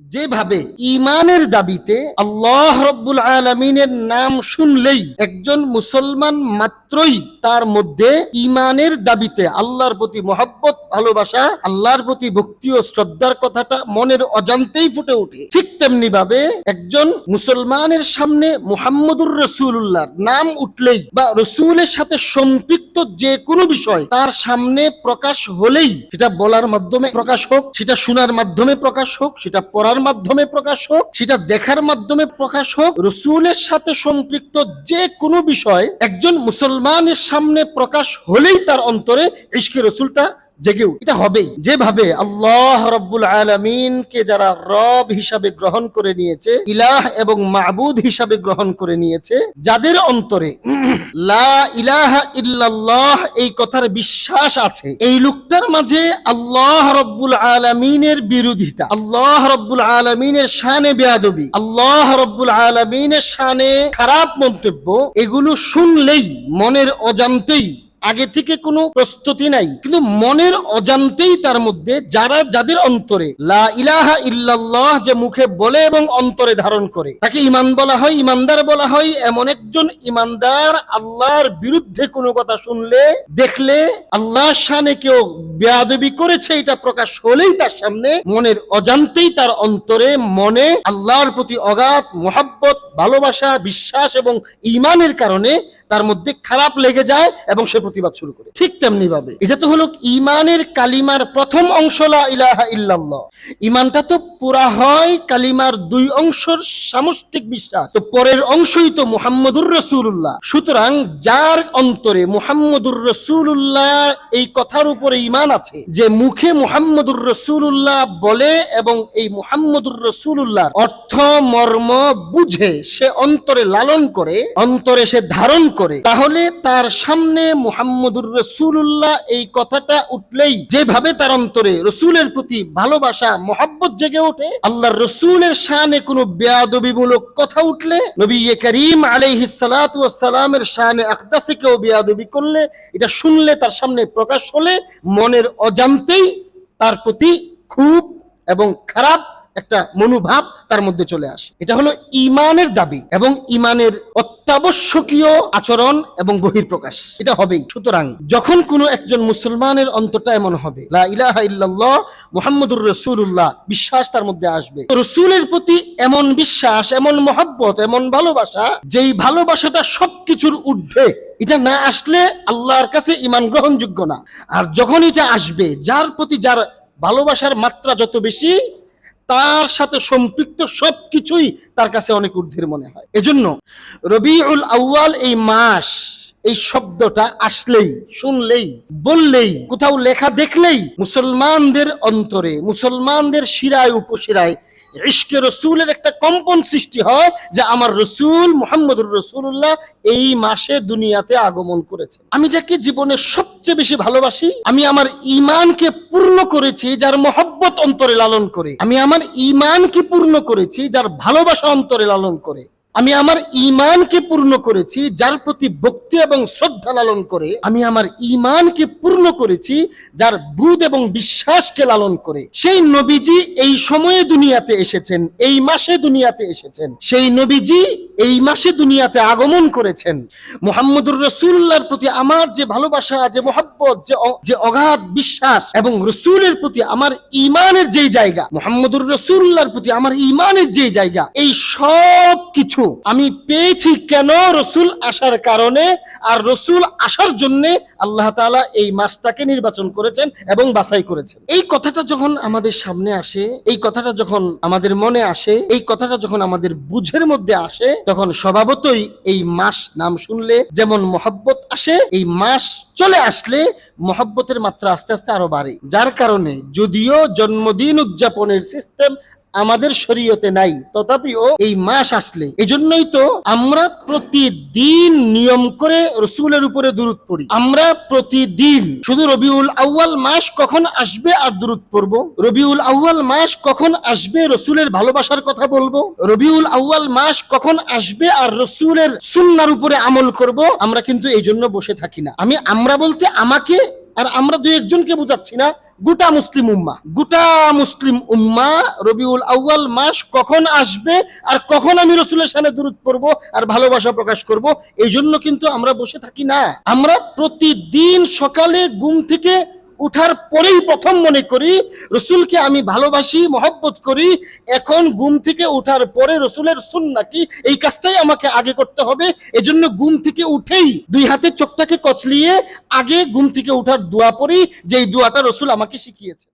যেভাবে ইমানের দাবিতে আল্লাহ রব্বুল আলমিনের নাম শুনলেই একজন মুসলমান মাত্রই তার মধ্যে ইমানের দাবিতে আল্লাহর প্রতি মহব্বত, ভালোবাসা, আল্লাহর প্রতি ভক্তি ও শ্রদ্ধার কথাটা মনের অজান্তেই ফুটে ওঠে। ঠিক তেমনি ভাবে একজন মুসলমানের সামনে মুহাম্মদুর রসুল্লাহর নাম উঠলেই বা রসুলের সাথে সম্পৃক্ত যে কোনো বিষয় তার সামনে প্রকাশ হলেই সেটা বলার মাধ্যমে প্রকাশ হোক, সেটা শোনার মাধ্যমে প্রকাশ হোক, সেটা পড়ার মাধ্যমে প্রকাশ হোক, সেটা দেখার মাধ্যমে প্রকাশ হোক, রসুলের সাথে সম্পৃক্ত যে কোনো বিষয় একজন মুসলমানের সামনে প্রকাশ হলেই তার অন্তরে ইশকে রসুলটা জেগে উঠে। এটা হবেই যেভাবে আল্লাহ রব্বুল আলমিনকে যারা রব হিসাবে গ্রহণ করে নিয়েছে, ইলাহ এবং মাবুদ হিসাবে গ্রহণ করে নিয়েছে, যাদের অন্তরে লা এই কথার বিশ্বাস আছে, এই লোকটার মাঝে আল্লাহ রব্বুল আলমিনের বিরোধিতা, আল্লাহ রব্বুল আলমিনের শানে বেয়াদবি, আল্লাহ রব্বুল আলমিনের শানে খারাপ মন্তব্য, এগুলো শুনলেই, মনের অজান্তেই আগে থেকে কোনো প্রস্তুতি নাই। কিন্তু মনের অজান্তেই তার মধ্যে যারা যাদের অন্তরে লা ইলাহা ইল্লাল্লাহ যে মুখে বলে এবং অন্তরে ধারণ করে, তাকে ইমান বলা হয় ইমানদার বলা হয়, এমন একজন ইমানদার আল্লাহর বিরুদ্ধে কোনো কথা শুনলে, দেখলে আল্লাহ শানে কেউ বেয়াদবি করেছে, এটা প্রকাশ হলেই তার সামনে মনের অজান্তেই তার অন্তরে মনে আল্লাহর প্রতি অগাধ মোহাব্বত, ভালোবাসা, বিশ্বাস এবং ইমানের কারণে তার মধ্যে খারাপ লেগে যায় এবং সে প্রতিবাদ শুরু করে। ঠিক তেমনি ভাবে এটা তো হলো ইমানের কালিমার প্রথম অংশ ইলাহা ইল্লাল্লাহ। ইমানটা তো পুরা হয় কালিমার দুই অংশের সামষ্টিক বিশ্বাস। তো পরের অংশই তো মুহাম্মদুর রসুল্লাহ সুতরাং যার অন্তরে মুহাম্মদুর রসুল্লাহ এই কথার উপরে ইমান আছে, যে মুখে মুহাম্মদুর রসুল্লাহ বলে এবং এই মুহাম্মদুর রসুল্লাহ অর্থ, মর্ম, বুঝে সে অন্তরে লালন করে, অন্তরে সে ধারণ করে, তাহলে তার সামনে মুহাম্মদুর রসুল্লাহ এই কথাটা উঠলেই যেভাবে তার অন্তরে রসুলের প্রতি ভালোবাসা, মহাব্বত জেগে ওঠে, আল্লাহর রসুলের শানে কোনো বেয়াদবিমূলক কথা উঠলে নবী করিম আলাইহিস সালাতু ওয়াস সালামের শানে আকদাসে কেউ বেয়াদবি করলে, এটা শুনলে তার সামনে প্রকাশ হলে মনের অজান্তেই তার প্রতি খুব এবং খারাপ একটা মনোভাব তার মধ্যে চলে আসে। এটা হলো ইমানের দাবি এবং ইমানের অত্যাবশ্যকীয় আচরণ এবং বহির্প্রকাশ এটা হবেই। সুতরাং যখন কোনো একজন মুসলমানের অন্তরটা এমন হবে মুহাম্মদুর রাসূলুল্লাহ, বিশ্বাস তার মধ্যে আসবে। রসুলের প্রতি এমন বিশ্বাস, এমন মহব্বত, এমন ভালোবাসা, যেই ভালোবাসাটা সবকিছুর ঊর্ধ্বে, এটা না আসলে আল্লাহর কাছে ইমান গ্রহণযোগ্য না। আর যখন এটা আসবে, যার প্রতি যার ভালোবাসার মাত্রা যত বেশি তার সাথে সম্পৃক্ত সবকিছুই তার কাছে অনেক ঊর্ধ্বের মনে হয়। এজন্য রবিউল আউয়াল এই মাস, এই শব্দটা আসলেই, শুনলেই, বললেই, কোথাও লেখা দেখলেই মুসলমানদের অন্তরে, মুসলমানদের শিরায়, উপশিরায় ইশকে রসুলের একটা কম্পন সৃষ্টি হয় যে আমার রসুল মোহাম্মদুর রসুল্লাহ এই মাসে দুনিয়াতে আগমন করেছে আমি যাকে জীবনে সবচেয়ে বেশি ভালোবাসি, আমি আমার ইমানকে পূর্ণ করেছি, যার মহব্বত অন্তরে লালন করে। আমি আমার ইমান কি পূর্ণ করেছি, যার ভালোবাসা অন্তরে লালন করে? আমি আমার ইমানকে পূর্ণ করেছি, যার প্রতি ভক্তি এবং শ্রদ্ধা লালন করে। আমি আমার ইমানকে পূর্ণ করেছি, যার বুধ এবং বিশ্বাসকে লালন করে। সেই নবীজি এই সময়ে দুনিয়াতে এসেছেন, এই মাসে দুনিয়াতে এসেছেন। সেই নবীজি এই মাসে দুনিয়াতে আগমন করেছেন। মোহাম্মদুর রসুল্লাহর প্রতি আমার যে ভালোবাসা, যে মোহাব্বত, যে অগাধ বিশ্বাস এবং রসুলের প্রতি আমার ইমানের যেই জায়গা, মোহাম্মদুর রসুল্লাহর প্রতি আমার ইমানের যেই জায়গা, এই সব কিছু আমি পেয়েছি কেন রসুল আসার কারণে? আর রসুল আসার জন্য আল্লাহ তাআলা এই মাসটাকে নির্বাচন করেছেন এবং বাছাই করেছেন। এই কথাটা যখন আমাদের সামনে আসে, এই কথাটা যখন আমাদের মনে আসে, এই কথাটা যখন আমাদের বুঝের মধ্যে আসে, তখন স্বভাবতই এই মাস নাম শুনলে যেমন মহব্বত আসে, এই মাস চলে আসলে মহব্বতের মাত্রা আস্তে আস্তে আরও বাড়ে। যার কারণে যদিও জন্মদিন উদযাপনের সিস্টেম আমাদের শরীয়তে নাই, তথাপিও এই মাস আসলে। এজন্যই তো আমরা প্রতিদিন নিয়ম করে রসুলের উপরে দূরত পড়ি। আমরা প্রতিদিন, শুধু রবিউল আউয়াল মাস কখন আসবে আর দূরত পড়ব? রবিউল আউয়াল মাস কখন আসবে রসুলের ভালোবাসার কথা বলব? রবিউল আউয়াল মাস কখন আসবে আর রসুলের সুন্নার উপরে আমল করব? আমরা কিন্তু এই জন্য বসে থাকি না। আমি আমরা বলতে আমাকে আর আমরা দুই একজনকে বুঝাচ্ছি না, গোটা মুসলিম উম্মা। গোটা মুসলিম উম্মা, রবিউল আউয়াল মাস কখন আসবে আর কখন আমি রসুলের সামনে দূরত পড়ব আর ভালোবাসা প্রকাশ করব, এই জন্য কিন্তু আমরা বসে থাকি না। আমরা প্রতিদিন সকালে ঘুম থেকে উঠার পরেই প্রথম মনে করি, রসুলকে আমি ভালোবাসি, মহব্বত করি, এখন গুম থেকে উঠার পরে রসুলের সুন্না নাকি এই কাজটাই আমাকে আগে করতে হবে, এজন্য গুম থেকে উঠেই দুই হাতে চোখটাকে কচলিয়ে আগে গুম থেকে উঠার দোয়া পড়ি, যেই দোয়াটা রসুল আমাকে শিখিয়েছে